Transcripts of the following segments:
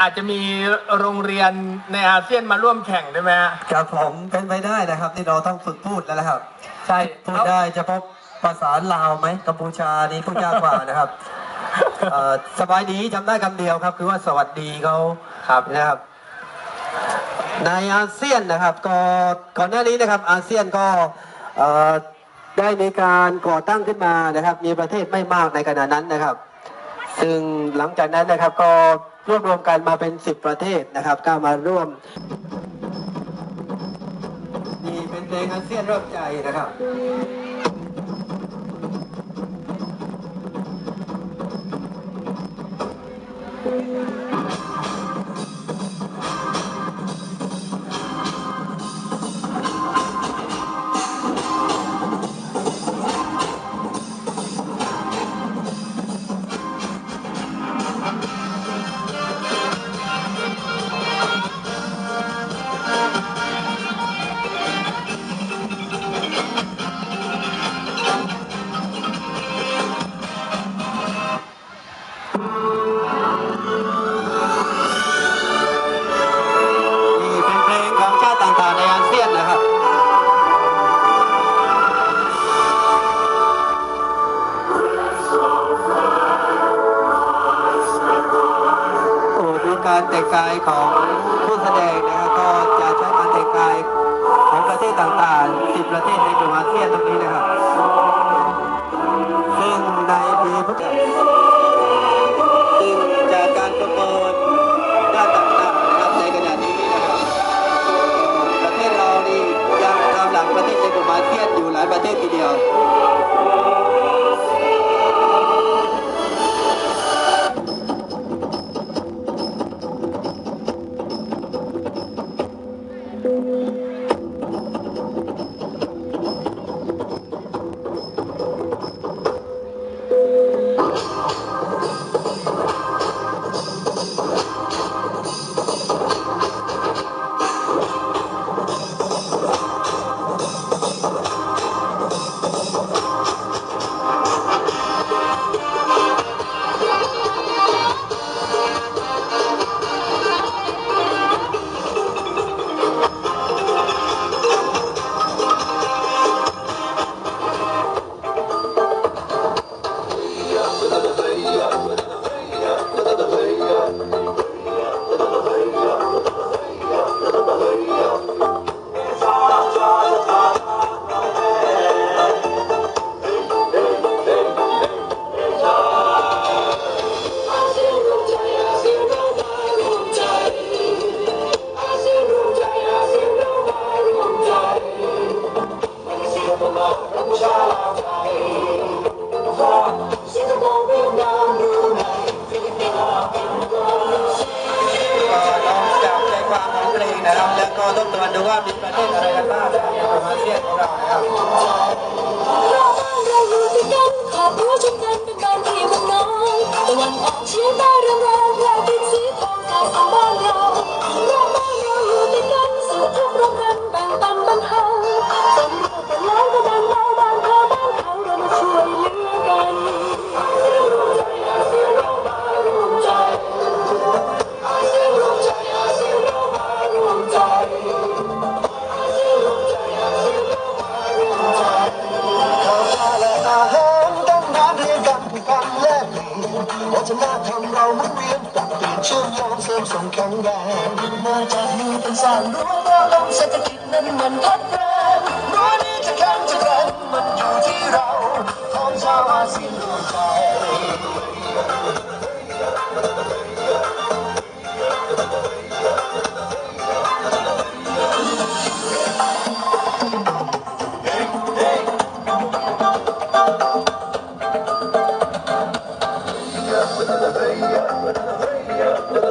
อาจจะมีโรงเรียนในอาเซียนมาร่วมแข่งได้ไหมฮะครับผมเป็นไปได้นะครับที่เราต้องฝึกพูดแล้วนะครับ ใช่พูดได้เฉพาะภาษาลาวไหมกัมพูชานี่พูดยากกว่านะครับเอ่อสบายดีจำได้คำเดียวครับ คือว่าสวัสดีเขาครับนะครับ ในอาเซียนนะครับก็ก่อนหน้านี้นะครับอาเซียนก็เอ่อได้มีการก่อตั้งขึ้นมานะครับ มีประเทศไม่มากในขณะนั้นนะครับ ซึ่งหลังจากนั้นนะครับก็ รวบรวมกันมาเป็น 10 ประเทศนะครับก็มาร่วมนี่เป็นเพลงอาเซียนรอบใจนะครับ การแต่งกายของผู้แสดงนะครับก็จะใช้การแต่งกายของประเทศต่างๆ 10 ประเทศในกลุ่มอาเซียนตรงนี้นะครับ ซึ่งในปีพุทธซึ่งจากการประเมินด้านต่างๆนะครับในขณะนี้นะครับประเทศเรานี่ยังตามหลังประเทศในกลุ่มอาเซียนอยู่หลายประเทศทีเดียว อ ولا غيرك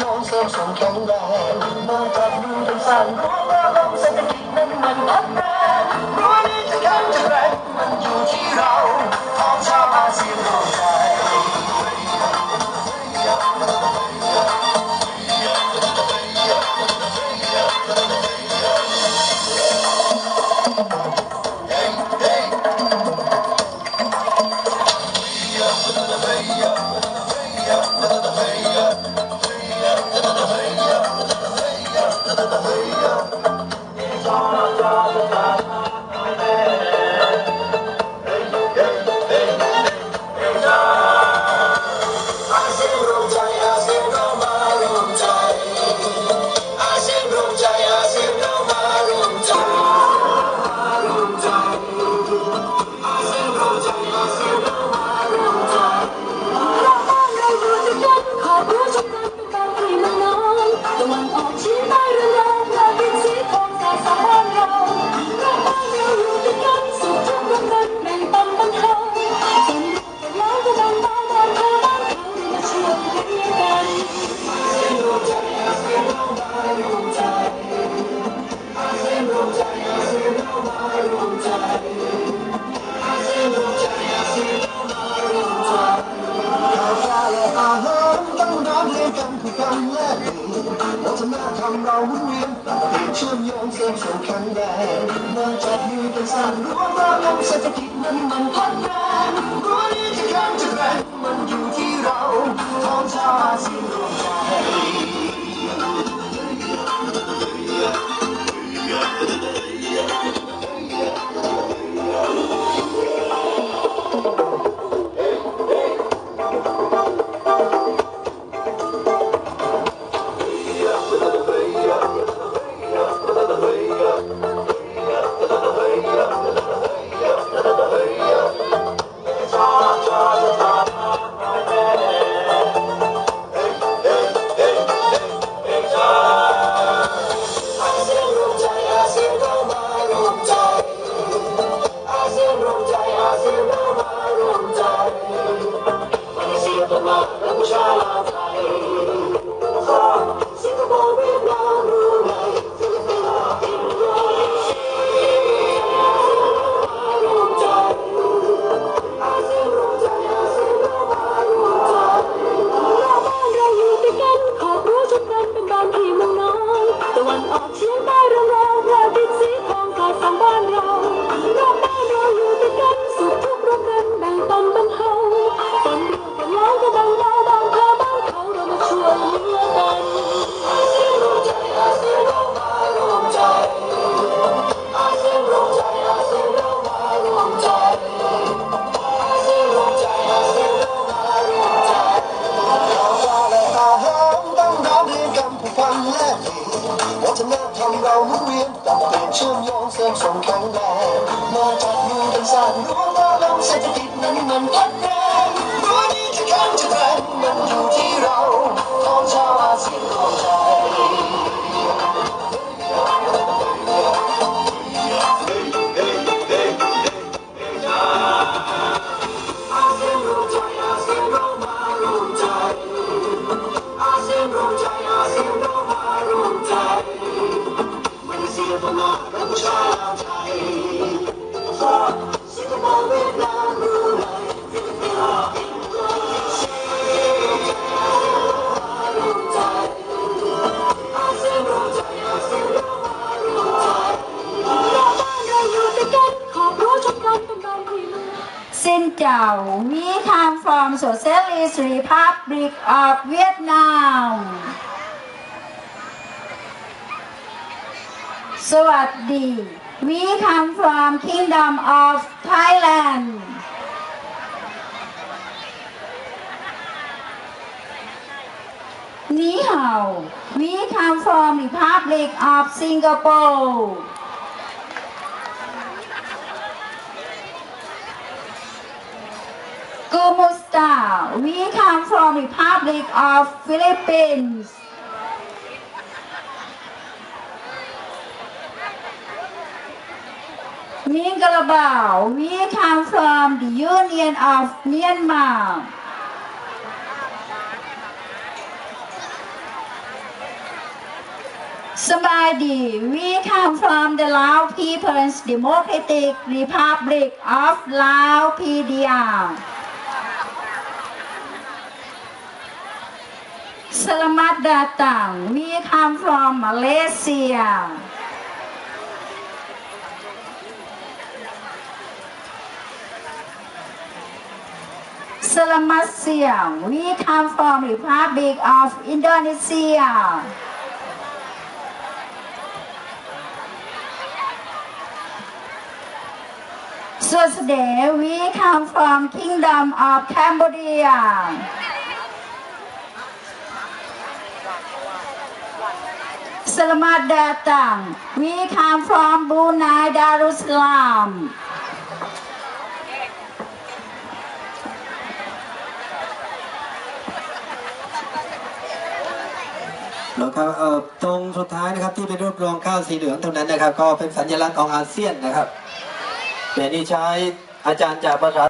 安心送境界，望着面對神光。Father. I'm such a kid, I'm Somebody wrong, but it's. chung gió xem sông cánh đài mà chặt như cánh sàn đua ta lắm sẽ cho kịp những ngần cắt Republic of Vietnam. สวัสดี We come from Kingdom of Thailand. นี่เห่า We come from Republic of Singapore. กูมุส we come from Republic of Philippines. Mingalabao, we come from the Union of Myanmar. Somebody, we come from the Lao People's Democratic Republic of Lao PDR. Selamat datang, we come from Malaysia. Selamat siang, we come from Republic of Indonesia. So Today we come from Kingdom of Cambodia. Selamat datang. We come from Brunei Darussalam. นะครับเอ่อตรงสุดท้ายนะครับที่เป็นรูปรวงข้าวสีเหลืองตรงนั้นนะครับ ก็เป็นสัญลักษณ์ของอาเซียนนะครับเดี๋ยวนี้ใช้อาจารย์จากภาษา